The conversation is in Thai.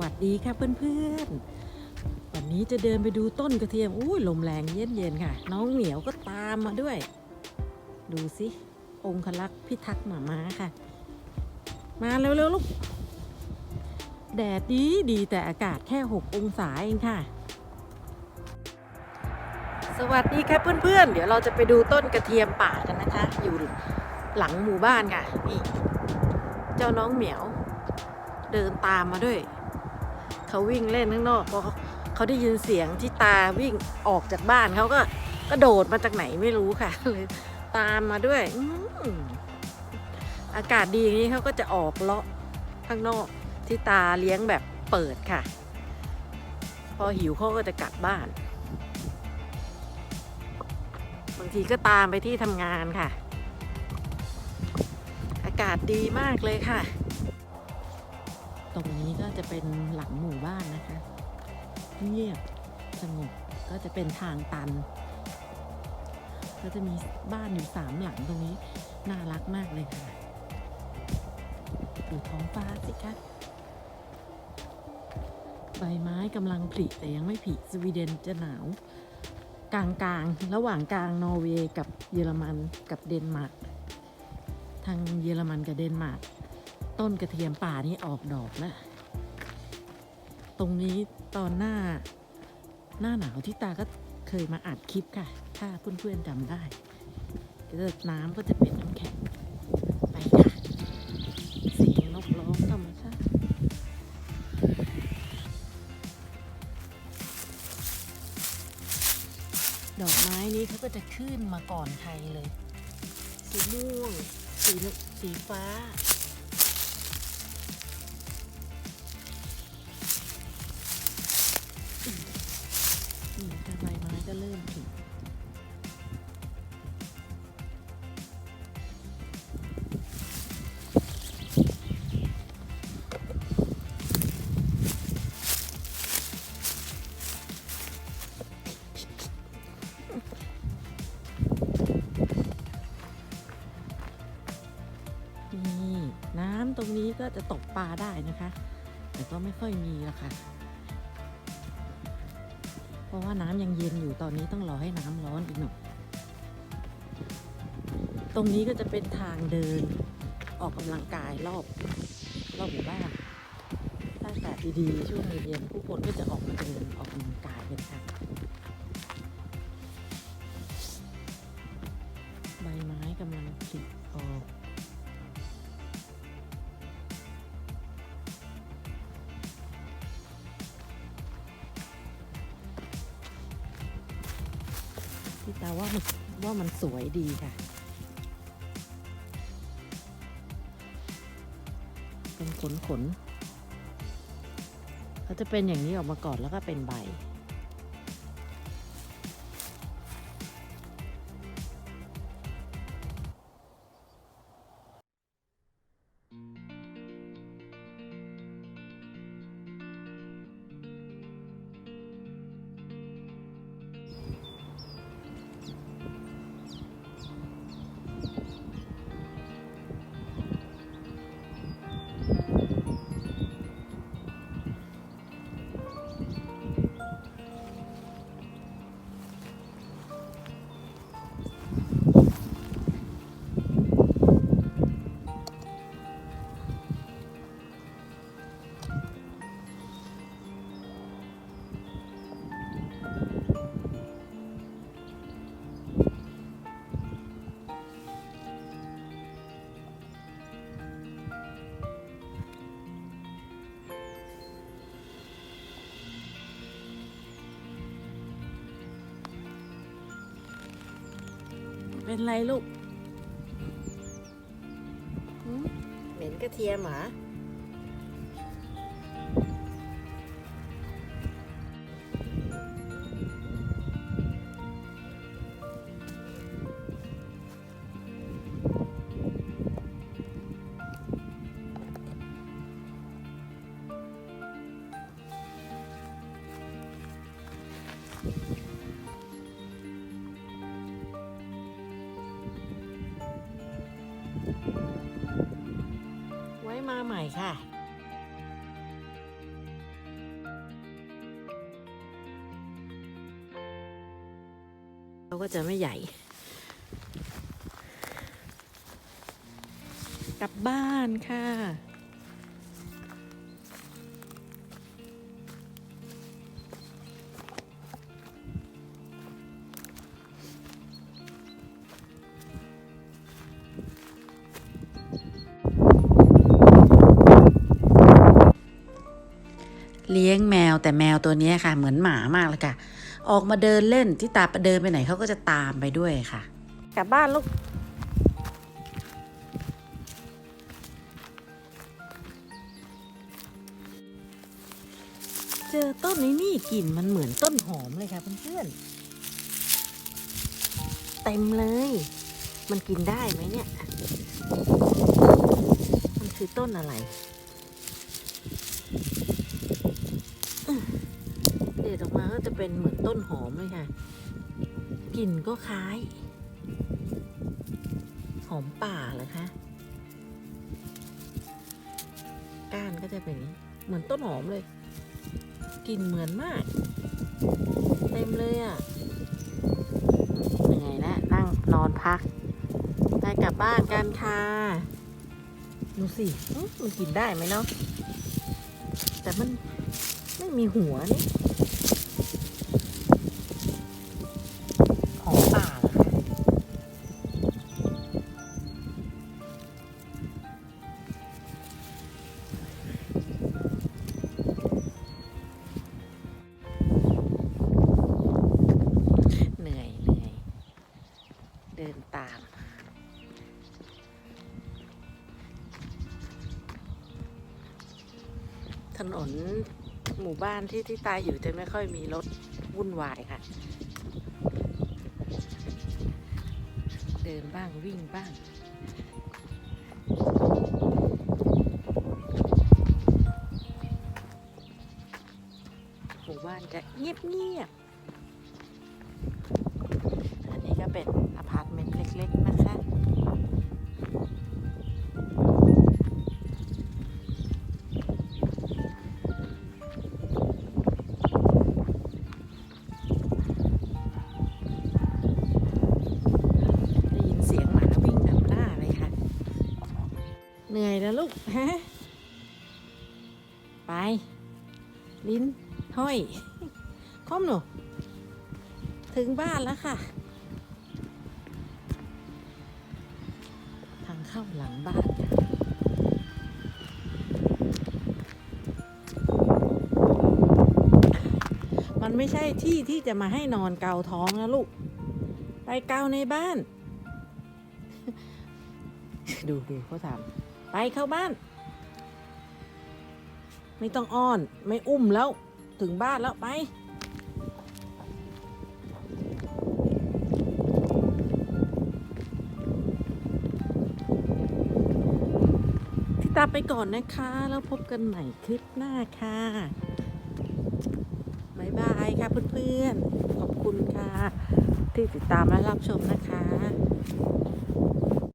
วัสดีค่ะเพื่อนๆ วันนี้จะเดินไปดูต้นกระเทียมอุ้ยลมแรงเย็นๆค่ะ น้องเหมียวก็ตามมาด้วย ดูสิองคลักษ์พิทักษ์หมาม้าค่ะ มาเร็วๆลูก แดดดีดีแต่อากาศแค่ 6 องศาเองค่ะ สวัสดีครับเพื่อนๆ เดี๋ยวเราจะไปดูต้นกระเทียมป่ากันนะคะ อยู่หลังหมู่บ้านค่ะนี่เจ้าน้องเหมียว เดินตามมาด้วย เขาวิ่งเล่นข้างนอกพอเขาได้ยินเสียงที่ตาวิ่งออกจากบ้านเขาก็กระโดดมาจากไหนไม่รู้ค่ะเลยตามมาด้วยอมอากาศดีอย่างนี้เขาก็จะออกเลาะข้างนอกที่ตาเลี้ยงแบบเปิดค่ะ พอหิวเขาก็จะกลับบ้าน บางทีก็ตามไปที่ทำงานค่ะ อากาศดีมากเลยค่ะ ตรงนี้ก็จะเป็นหลังหมู่บ้านนะคะ เงียบสงบก็จะเป็นทางตัน ก็จะมีบ้านอยู่สามหลังตรงนี้ น่ารักมากเลยค่ะ ดูท้องฟ้าสิคะใบไม้กำลังผลิแต่ยังไม่ผลิสวีเดนจะหนาว กลางๆระหว่างกลางนอร์เวย์กับเยอรมันกับเดนมาร์กทางเยอรมันกับเดนมาร์ก ต้นกระเทียมป่านี่ออกดอกแล้ว ตรงนี้ตอนหน้า หน้าหนาวที่ตาก็เคยมาอัดคลิปค่ะ ถ้าเพื่อนๆจำได้ก็จะน้ำก็จะเป็นน้ำแข็ง ไปค่ะ เสียงนกร้องธรรมชาติดอกไม้นี้เขาก็จะขึ้นมาก่อนใครเลย สีม่วง สีสีฟ้า เริ่มผลินี่น้ำตรงนี้ก็จะตกปลาได้นะคะ แต่ก็ไม่ค่อยมีแล้วค่ะ ราะว่าน้ำยังเย็นอยู่ตอนนี้ต้องรอให้น้ำร้อนอีกหน่อยตรงนี้ก็จะเป็นทางเดินออกกำลังกายรอบรอบหมู่บ้านถ้าอากาศดีๆช่วงเย็นผู้คนก็จะออกมาเดินออกกำลังกายกันค่ะใบไม้กำลังผลิออก พี่ว่ามันว่ามันสวยดีค่ะ เป็นขนขนเขาจะเป็นอย่างนี้ออกมาก่อนแล้วก็เป็นใบ เป็นไรลูกเหม็นกระเทียมหรอ ค่ะเราก็จะไม่ใหญ่ กลับบ้านค่ะ เลี้ยงแมวแต่แมวตัวเนี้ยค่ะ เหมือนหมามากเลยค่ะ ออกมาเดินเล่นที่ตาไปเดินไปไหนเขาก็จะตามไปด้วยค่ะ กลับบ้านลูกเจอต้นนี้นี่กลิ่นมันเหมือนต้นหอมเลยค่ะเพื่อนๆเต็มเลย มันกินได้ไหมเนี่ย มันคือต้นอะไร จะเป็นเหมือนต้นหอมเลยค่ะ กลิ่นก็คล้าย หอมป่าเหรอคะก้านก็จะเป็นนี้เหมือนต้นหอมเลย กลิ่นเหมือนมาก เต็มเลยอะ่ะเหนื่อยแล้วนั่งนอนพักไปกลับบ้านกันค่ะ ดูสิมันกินได้ไหมเนาะแต่มันไม่มีหัวนี่ ถนนหมู่บ้านที่ที่ตายอยู่จะไม่ค่อยมีรถวุ่นวายค่ะ เดินบ้างวิ่งบ้างหมู่บ้านจะเงียบเงียบ อันนี้ก็เป็นอพาร์ตเมนต์เล็ก ๆ นะคะ ลูกฮะไป ลิ้น ห้อยค้อมหนู ถึงบ้านแล้วค่ะ ทางเข้าหลังบ้านค่ะมันไม่ใช่ที่ที่จะมาให้นอนเกาท้องนะลูก ไปเกาในบ้าน ดูดูเขาถาม ไปเข้าบ้าน ไม่ต้องอ้อนไม่อุ้มแล้วถึงบ้านแล้วไปติดตามไปก่อนนะคะ แล้วพบกันใหม่คลิปหน้าค่ะบายบายค่ะเพื่อนๆ ขอบคุณค่ะ ที่ติดตามและรับชมนะคะ